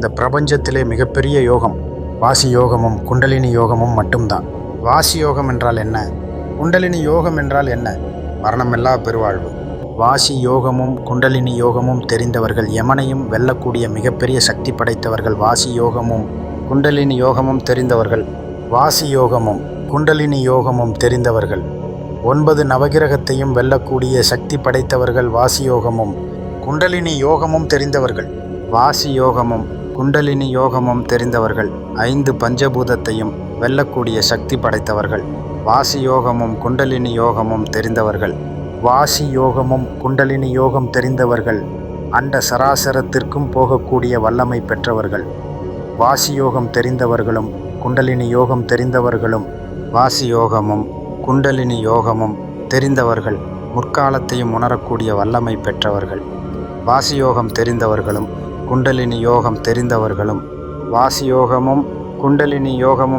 இந்த பிரபஞ்சத்திலே மிகப்பெரிய யோகம் வாசி யோகமும் குண்டலினி யோகமும் மட்டும்தான். வாசி யோகம் என்றால் என்ன? குண்டலினி யோகம் என்றால் என்ன? மரணமில்லா பெருவாழ்வு. வாசி யோகமும் குண்டலினி யோகமும் தெரிந்தவர்கள் யமனையும் வெல்லக்கூடிய மிகப்பெரிய சக்தி படைத்தவர்கள் வாசி யோகமும் குண்டலினி யோகமும் தெரிந்தவர்கள் வாசி யோகமும் குண்டலினி யோகமும் தெரிந்தவர்கள். ஒன்பது நவகிரகத்தையும் வெல்லக்கூடிய சக்தி படைத்தவர்கள் வாசி யோகமும் குண்டலினி யோகமும் தெரிந்தவர்கள். வாசி யோகமும் குண்டலினி யோகமும் தெரிந்தவர்கள் ஐந்து பஞ்சபூதத்தையும் வெல்லக்கூடிய சக்தி படைத்தவர்கள். வாசி யோகமும் குண்டலினி யோகமும் தெரிந்தவர்கள். வாசி யோகமும் குண்டலினி யோகம் தெரிந்தவர்கள் அண்ட சராசரத்திற்கும் போகக்கூடிய வல்லமை பெற்றவர்கள். வாசி யோகம் தெரிந்தவர்களும் குண்டலினி யோகம் தெரிந்தவர்களும் வாசி யோகமும் குண்டலினி யோகமும் தெரிந்தவர்கள் முற்காலத்தையும் உணரக்கூடிய வல்லமை பெற்றவர்கள். வாசி யோகம் தெரிந்தவர்களும் குண்டலினி யோகம் தெரிந்தவர்களும் வாசி யோகமும் குண்டலினி யோகமும்